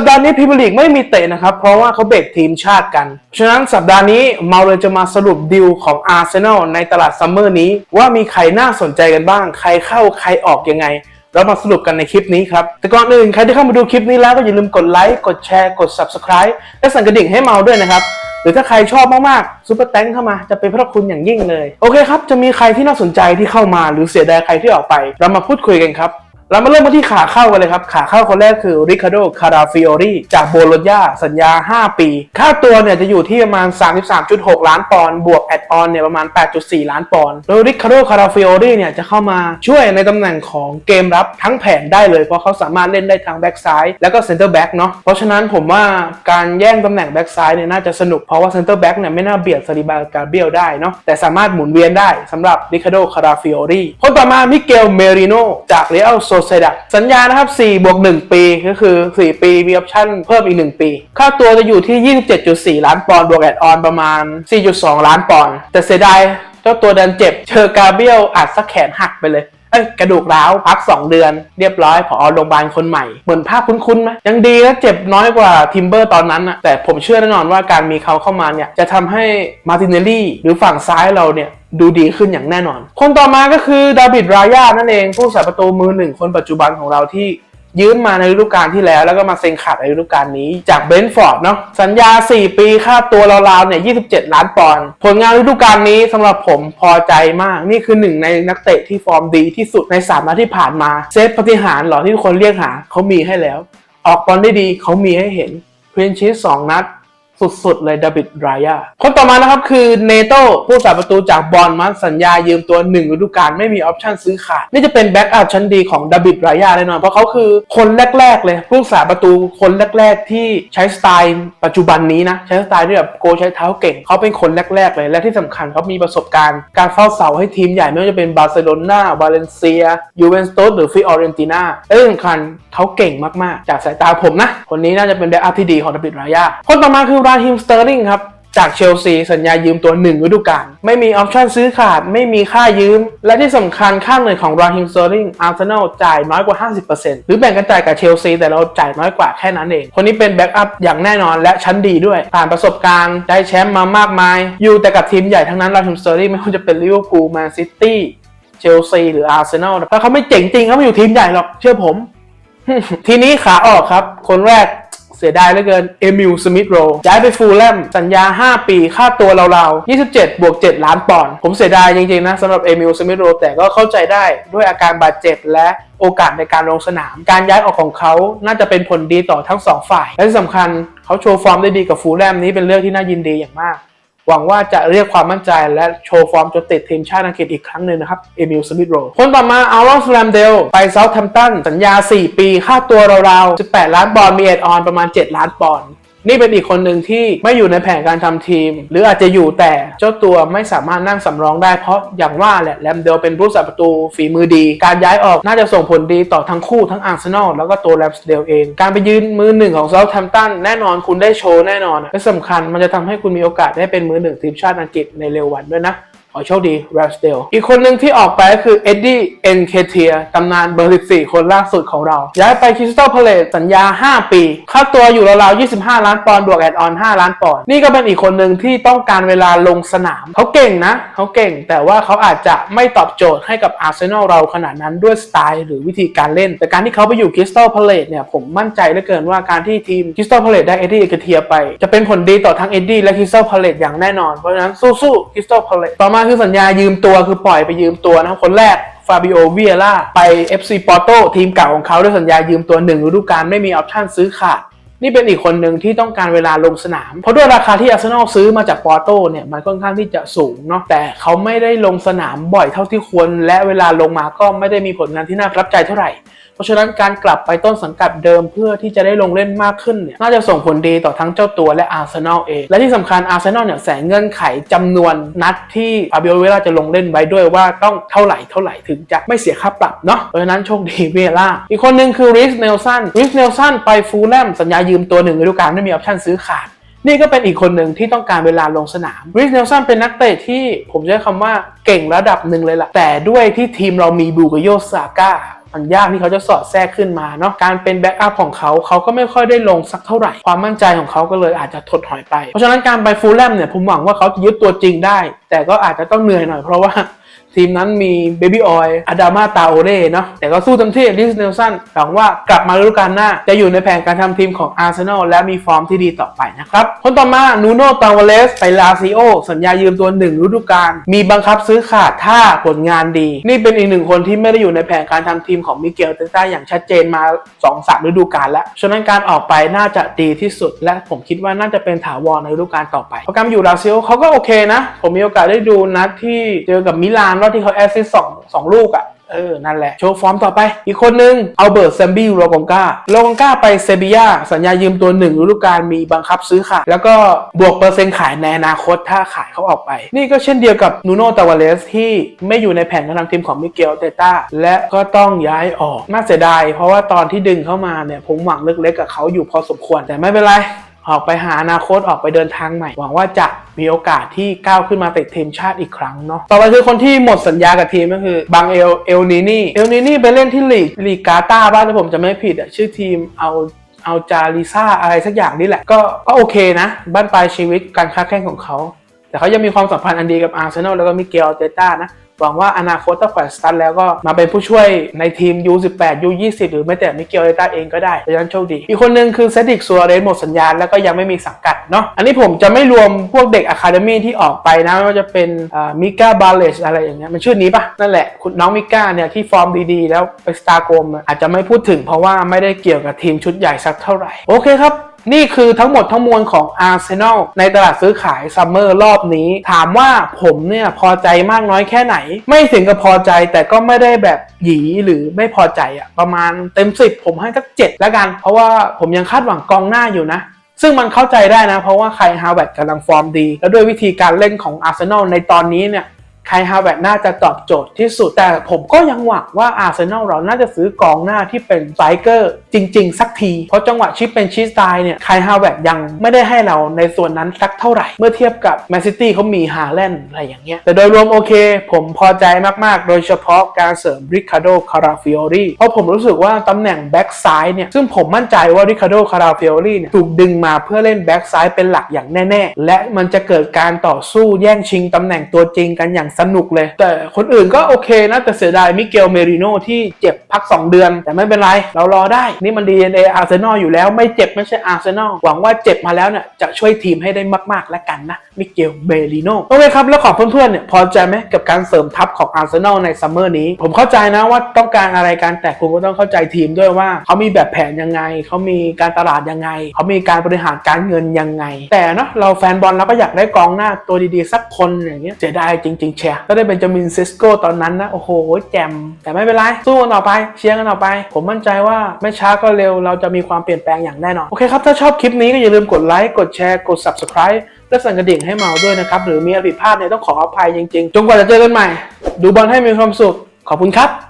สัปดาห์นี้พรีเมียร์ลีกไม่มีเตะนะครับ เพราะว่าเขาเบรกทีมชาติกัน ฉะนั้นสัปดาห์นี้เมาเลยจะมาสรุปดีลของอาร์เซนอลในตลาดซัมเมอร์นี้ ว่ามีใครน่าสนใจกันบ้าง ใครเข้าใครออกยังไง เรามาสรุปกันในคลิปนี้ครับ แต่ก่อนอื่นใครที่เข้ามาดูคลิปนี้แล้วก็อย่าลืมกดไลค์กดแชร์กด Subscribe และสั่นกระดิ่งให้เมาด้วยนะครับหรือถ้าใครชอบมากๆซูเปอร์แตงเข้ามาจะเป็นพระคุณอย่างยิ่งเลย โอเคครับ จะมีใครที่น่าสนใจที่เข้ามาหรือเสียดายใครที่ออกไป เรามาพูดคุยกันครับ เรามาเริ่มกันที่ขาเข้ากันเลยครับ ขาเข้าคนแรกคือริคาร์โดคาราฟิโอรีจากโบโลญาสัญญา 5 ปี ค่าตัวเนี่ยจะอยู่ที่ประมาณ 33.6 ล้านปอนด์บวกแอดออนเนี่ยประมาณ 8.4 ล้านปอนด์โดยริคาร์โดคาราฟิโอรีเนี่ยจะเข้ามาช่วยในตำแหน่งของเกมรับทั้งแผงได้เลย เพราะเขาสามารถเล่นได้ทั้งแบ็กซ้ายแล้วก็เซนเตอร์แบ็กเนาะเพราะฉะนั้นผมว่าการแย่งตำแหน่งแบ็กซ้ายเนี่ยน่าจะสนุกเพราะว่าเซนเตอร์แบ็กเนี่ยไม่น่าเบียดซาริบากาเบียลได้เนาะแต่สามารถหมุนเวียนได้สำหรับริคาร์โดคาราฟิโอรีคนต่อมามิเกลเมริโนจากเรอัลโซเซดาสัญญานะครับ4บวก1ปีก็คือ 4 ปีมีออปชั่นเพิ่มอีก 1 ปี ค่าตัวจะอยู่ที่ 27.4 ล้านปอนด์บวกแอดออนประมาณ 4.2 ล้านปอนด์แต่เสียดายเจ้าตัวดันเจ็บเชอร์กาเบียลอาจสักแขนหักไปเลย เอ้ยกระดูกร้าวพัก 2 เดือน เรียบร้อยพอโรงพยาบาลคนใหม่ เหมือนภาพคุ้นๆไหมยังดีและเจ็บน้อยกว่าทิมเบอร์ตอนนั้นนะแต่ผมเชื่อแน่นอนว่าการมีเขาเข้ามาเนี่ยจะทำให้มาตินเนลลี่หรือฝั่งซ้ายเราเนี่ยดูดีขึ้นอย่างแน่นอน คนต่อมาก็คือดาวิดรายานั่นเองผู้สาประตูมือหนึ่งคนปัจจุบันของเราที่ ยืมมาในฤดูกาลที่แล้ว แล้วก็มาเซ็นขาดในฤดูกาลนี้ จากเบนท์ฟอร์ดเนาะสัญญา 4 ปีค่าตัวราวๆเนี่ย27 ล้านปอนด์ผลงานฤดูกาลนี้สำหรับผมพอใจมาก นี่คือหนึ่งในนักเตะที่ฟอร์มดีที่สุดในสามนัดที่ผ่านมาเซฟปฏิหารหรอที่ทุกคนเรียกหาเขามีให้แล้ว ออกบอลได้ดีเขามีให้เห็นเพลนชีสสองนัด สุดๆ เลยดาบิดรายาคนต่อมานะครับคือเนโต้ผู้สาประตูจากบอลมัสสัญญายืมตัวหนึ่งฤดูกาลไม่มีออปชั่นซื้อขาด นี่จะเป็นแบ็กอัพชั้นดีของดาบิดรายาแน่นอน เพราะเขาคือคนแรก ๆ เลย ผู้สาประตูคนแรก ๆ ที่ใช้สไตล์ปัจจุบันนี้นะ ใช้สไตล์ที่แบบโกใช้เท้าเก่ง เขาเป็นคนแรก ๆ เลย และที่สำคัญเขามีประสบการณ์ การเฝ้าเสาให้ทีมใหญ่ไม่ว่าจะเป็นบาร์เซโลนาบาเลนเซียยูเวนตุสหรือฟิออเรนตินาและที่สำคัญเขาเก่งมากๆ จากสายตาผมนะคนนี้น่าจะเป็นแบ็กอัพที่ดีของดาบิดรยาคนต่อมาคือราฮิมสเตอร์ลิงครับจากเชลซีสัญญายืมตัวหนึ่งฤดูกาลไม่มีออปชั่นซื้อขาด ไม่มีค่ายืม และที่สำคัญค่าเหนื่อยของราฮิมสเตอร์ลิงอาร์เซนอลจ่ายน้อยกว่า 50%หรือแบ่งกันจ่ายกับเชลซีแต่เราจ่ายน้อยกว่าแค่นั้นเอง คนนี้เป็นแบ็กอัพอย่างแน่นอนและชั้นดีด้วย ผ่านประสบการณ์ได้แชมป์มามากมาย อยู่แต่กับทีมใหญ่ทั้งนั้นราฮิมสเตอร์ลิงไม่ว่าจะเป็นลิเวอร์พูลแมนซิตี้เชลซีหรืออาร์เซนอลถ้าเขาไม่เจ๋งจริงเขาไม่อยู่ทีมใหญ่หรอกเชื่อผม ทีนี้ขาออกครับ คนแรก เสียดายเหลือเกิน เอมิลสมิธโรย้ายไปฟูลแลมสัญญา 5 ปี ค่าตัวราวๆ 27 บวก 7 ล้านปอนด์ผมเสียดายจริง ๆ นะสำหรับเอมิลสมิธโรแต่ก็เข้าใจได้ด้วยอาการบาดเจ็บและโอกาสในการลงสนาม การย้ายออกของเขาน่าจะเป็นผลดีต่อทั้งสองฝ่าย และที่สำคัญเขาโชว์ฟอร์มได้ดีกับฟูลแลมนี้เป็นเรื่องที่น่ายินดีอย่างมาก หวังว่าจะเรียกความมั่นใจและโชว์ฟอร์มจนติดทีมชาติอังกฤษอีกครั้งหนึ่งนะครับ เอมิล สมิธโรคนต่อมาอารอนสแลมเดลไปเซาท์แฮมป์ตันสัญญา 4 ปี ค่าตัวราวๆ 18 ล้านปอนด์มีเอ็ดออนประมาณ 7 ล้านปอนด์ นี่เป็นอีกคนหนึ่งที่ไม่อยู่ในแผนการทำทีม หรืออาจจะอยู่แต่เจ้าตัวไม่สามารถนั่งสำรองได้เพราะอย่างว่าแหละแลมเดลเป็นผู้สัประตูฝีมือดี การย้ายออกน่าจะส่งผลดีต่อทั้งคู่ทั้งอาร์เซนอลแล้วก็ตัวแลมเดลเอง การไปยืนมือหนึ่งของเซาท์แฮมป์ตันแน่นอนคุณได้โชว์แน่นอนและสำคัญมันจะทำให้คุณมีโอกาสได้เป็นมือหนึ่งทีมชาติอังกฤษในเร็ววันด้วยนะ ขอโชคดีแรมสเดลอีกคนหนึ่งที่ออกไปก็คือเอ็ดดี้เอ็นเคเทียตำนานเบอร์ 14 คนล่าสุดของเรา ย้ายไปคริสตัลพาเลตสัญญา 5 ปี ค่าตัวอยู่ราวๆ 25 ล้านปอนด์บวกแอดออน 5 ล้านปอนด์นี่ก็เป็นอีกคนหนึ่งที่ต้องการเวลาลงสนาม เขาเก่งนะ เขาเก่งแต่ว่าเขาอาจจะไม่ตอบโจทย์ให้กับอาร์เซนอลเราขนาดนั้นด้วยสไตล์หรือวิธีการเล่น แต่การที่เขาไปอยู่คริสตัลพาเลตเนี่ยผมมั่นใจเหลือเกินว่าการที่ทีมคริสตัลพาเลตได้เอ็ดดี้เอ็นเคเทียไป จะเป็นผลดีต่อทั้งเอ็ดดี้และคริสตัลพาเลตอย่างแน่นอนเพราะฉะนั้นสู้ๆคริสตัลพาเลตต่อมาคือสัญญายืมตัวคือปล่อยไปยืมตัวนะครับคนแรกฟาบิโอเวียร่าไป FC Porto ทีมเก่าของเขาด้วยสัญญายืมตัวหนึ่งฤดูกาลไม่มีออปชั่นซื้อขาด นี่เป็นอีกคนหนึ่งที่ต้องการเวลาลงสนาม เพราะด้วยราคาที่อาร์เซนอลซื้อมาจากปอร์โตเนี่ยมันค่อนข้างที่จะสูงเนาะแต่เขาไม่ได้ลงสนามบ่อยเท่าที่ควร และเวลาลงมาก็ไม่ได้มีผลงานที่น่าประทับใจเท่าไหร่ ราะฉะนั้นการกลับไปต้นสังกัดเดิมเพื่อที่จะได้ลงเล่นมากขึ้นเนี่ยน่าจะส่งผลดีต่อทั้งเจ้าตัวและอาร์เซนอลเองและที่สำคัญอาร์เซนอลเนี่ยแสงเงื่อนไขจำนวนนัดที่ฟาบิโอเวล่าจะลงเล่นไว้ด้วยว่าต้องเท่าไหร่เท่าไหร่ถึงจะไม่เสียค่าปรับเนาะเพราะฉะนั้นโชคดีเวล่าอีกคนหนึ่งคือริสเนลสันริสเนลสันไปฟูลแลมสัญญายืมตัวหนึ่งฤดูกาลไม่มีออปชั่นซื้อขาดนี่ก็เป็นอีกคนหนึ่งที่ต้องการเวลาลงสนามริสเนลสันเป็นนักเตะที่ผมใช้คำว่าเก่งระดับหนึ่งเลยล่ะ แต่ด้วยที่ทีมเรามีบูกโยซาก้า มันยากที่เขาจะสอดแทรกขึ้นมาเนาะการเป็นแบ็กอัพของเขาเขาก็ไม่ค่อยได้ลงสักเท่าไหร่ ความมั่นใจของเขาก็เลยอาจจะถดถอยไป เพราะฉะนั้นการไปฟูลแลมเนี่ยผมหวังว่าเขาจะยึดตัวจริงได้ แต่ก็อาจจะต้องเหนื่อยหน่อยเพราะว่า ทีมนั้นมีเบบี้ออยอาดามาตาโอเร่เนาะแต่ก็สู้เต็มที่ลิสเนลสันหวังว่ากลับมาฤดูกาลหน้า จะอยู่ในแผนการทำทีมของอาร์เซนอลและมีฟอร์มที่ดีต่อไปนะครับ คนต่อมานูโน่ตาวาเลสไปลาซิโอสัญญายืมตัวหนึ่งฤดูกาลมีบังคับซื้อขาดถ้าผลงานดี นี่เป็นอีกหนึ่งคนที่ไม่ได้อยู่ในแผนการทำทีมของมิเกลเตต้าอย่างชัดเจนมา2อสฤดูกาลแล้วฉะนั้นการออกไปน่าจะดีที่สุด และผมคิดว่าน่าจะเป็นถาวรในฤดูกาลต่อไปโปรแกรมอยู่ลาซิโอเขาก็โอเคนะ ผมมีโอกาสได้ดูนัดที่เจอกับมิลานรอบที่เขาแอสซิสต์สองสองลูกอะ่ะเออ นั่นแหละ โชว์ฟอร์มต่อไป อีกคนนึงเอาเบิร์ตแซมบี้โรกองกาโรกองกาไปเซบียาสัญญายืมตัวหนึ่งฤดูกาลมีบังคับซื้อขายแล้วก็บวกเปอร์เซ็นต์ขายในอนาคตถ้าขายเขาออกไป นี่ก็เช่นเดียวกับนูโนตาวาเลสที่ไม่อยู่ในแผนการทำทีมของมิเกลเตต้าและก็ต้องย้ายออก น่าเสียดาย เพราะว่าตอนที่ดึงเข้ามาเนี่ยผมหวังเลึกๆกับเขาอยู่พอสมควรแต่ไม่เป็นไร ออกไปหาอนาคตออกไปเดินทางใหม่ หวังว่าจะมีโอกาสที่ก้าวขึ้นมาติดทีมชาติอีกครั้งเนาะต่อไปคือคนที่หมดสัญญากับทีมก็คือบางเอลเอลนีนี่เอลนีนี่ไปเล่นที่ลีกลีกกาตาบ้างถ้าผมจะไม่ผิดอะชื่อทีมเอาเอาจาริซ่าอะไรสักอย่างนี่แหละ ก็ก็โอเคนะ บ้านปลายชีวิตการค้าแข่งของเขา แต่เขายังมีความสัมพันธ์อันดีกับอาร์เซนอลแล้วก็มิเกลเตต้านะ หวังว่าอนาคตถ้าแขวนสตันแล้วก็มาเป็นผู้ช่วยในทีม U18 U20 หรือแม้แต่มิเกลเอต้าเองก็ได้ดังนั้นโชคดี อีกคนหนึ่งคือเซดิกซัวเรสหมดสัญญาณแล้วก็ยังไม่มีสังกัดเนาะอันนี้ผมจะไม่รวมพวกเด็กอะคาเดมี่ที่ออกไปนะไม่ว่าจะเป็นมิก้าบาเลชอะไรอย่างเงี้ยมันชื่อนี้ปะนั่นแหละคุณน้องมิก้าเนี่ยที่ฟอร์มดีๆ แล้วไปสตาร์โกมอาจจะไม่พูดถึงเพราะว่าไม่ได้เกี่ยวกับทีมชุดใหญ่สักเท่าไหร่โอเคครับ นี่คือทั้งหมดทั้งมวลของ Arsenal ในตลาดซื้อขายซัมเมอร์รอบนี้ ถามว่าผมเนี่ยพอใจมากน้อยแค่ไหน ไม่ถึงกับพอใจแต่ก็ไม่ได้แบบหยีหรือไม่พอใจอะประมาณเต็ม 10 ผมให้สัก7แล้วกัน เพราะว่าผมยังคาดหวังกองหน้าอยู่นะซึ่งมันเข้าใจได้นะ เพราะว่าใครฮาวเวิร์ดกำลังฟอร์มดี แล้วด้วยวิธีการเล่นของ Arsenal ในตอนนี้เนี่ย ไคฮาวเวิร์ดน่าจะตอบโจทย์ที่สุด แต่ผมก็ยังหวังว่าอาร์เซนอลเราน่าจะซื้อกองหน้าที่เป็นไตรเกอร์จริง ๆ สักที เพราะจังหวะชิปเป็นชิสไตล์เนี่ยไคฮาวเวิร์ดยังไม่ได้ให้เราในส่วนนั้นสักเท่าไหร่ เมื่อเทียบกับแมนซิตี้เขามีฮาแลนด์อะไรอย่างเงี้ย แต่โดยรวมโอเค ผมพอใจมากๆ โดยเฉพาะการเสริมริคาโดคาราฟิโอรีเพราะผมรู้สึกว่าตำแหน่งแบ็กซ้ายเนี่ยซึ่งผมมั่นใจว่าริคาโดคาราฟิโอรีเนี่ยถูกดึงมาเพื่อเล่นแบ็กซ้ายเป็นหลักอย่างแน่ ๆ และมันจะเกิดการต่อสู้แย่งชิงตำแหน่งตัวจริงกันอย่างสนุกเลย แต่คนอื่นก็โอเคนะ แต่เสียดายมิเกลเมริโนที่เจ็บพัก 2 เดือน แต่ไม่เป็นไร เรารอได้ นี่มัน DNA อาร์เซนอลอยู่แล้วไม่เจ็บไม่ใช่อาร์เซนอลหวังว่าเจ็บมาแล้วเนี่ยจะช่วยทีมให้ได้มาก ๆ แล้วกันนะมิเกลเมริโนโอเคครับ แล้วขอเพื่อนๆเนี่ยพอใจไหมกับการเสริมทัพของอาร์เซนอลในซัมเมอร์นี้ ผมเข้าใจนะว่าต้องการอะไรกันแต่คุณก็ต้องเข้าใจทีมด้วยว่าเขามีแบบแผนยังไงเขามีการตลาดยังไงเขามีการบริหารการเงินยังไง แต่เนาะเราแฟนบอลเราก็อยากได้กองหน้าตัวดีๆสักคนอย่างเงี้ยเสียดายจริงๆเชียร์ก็ได้เป็นจามินซิสโกตอนนั้นนะ โอ้โห แจม แต่ไม่เป็นไร สู้กันต่อไป เชียร์กันต่อไป ผมมั่นใจว่าไม่ช้าก็เร็วเราจะมีความเปลี่ยนแปลงอย่างแน่นอน โอเคครับ ถ้าชอบคลิปนี้ก็อย่าลืมกดไลค์ กดแชร์ กด subscribe และสั่นกระดิ่งให้เมาด้วยนะครับ หรือมีอะไรผิดพลาดเนี่ยต้องขออภัยจริงๆ จนกว่าจะเจอกันใหม่ ดูบอลให้มีความสุข ขอบคุณครับ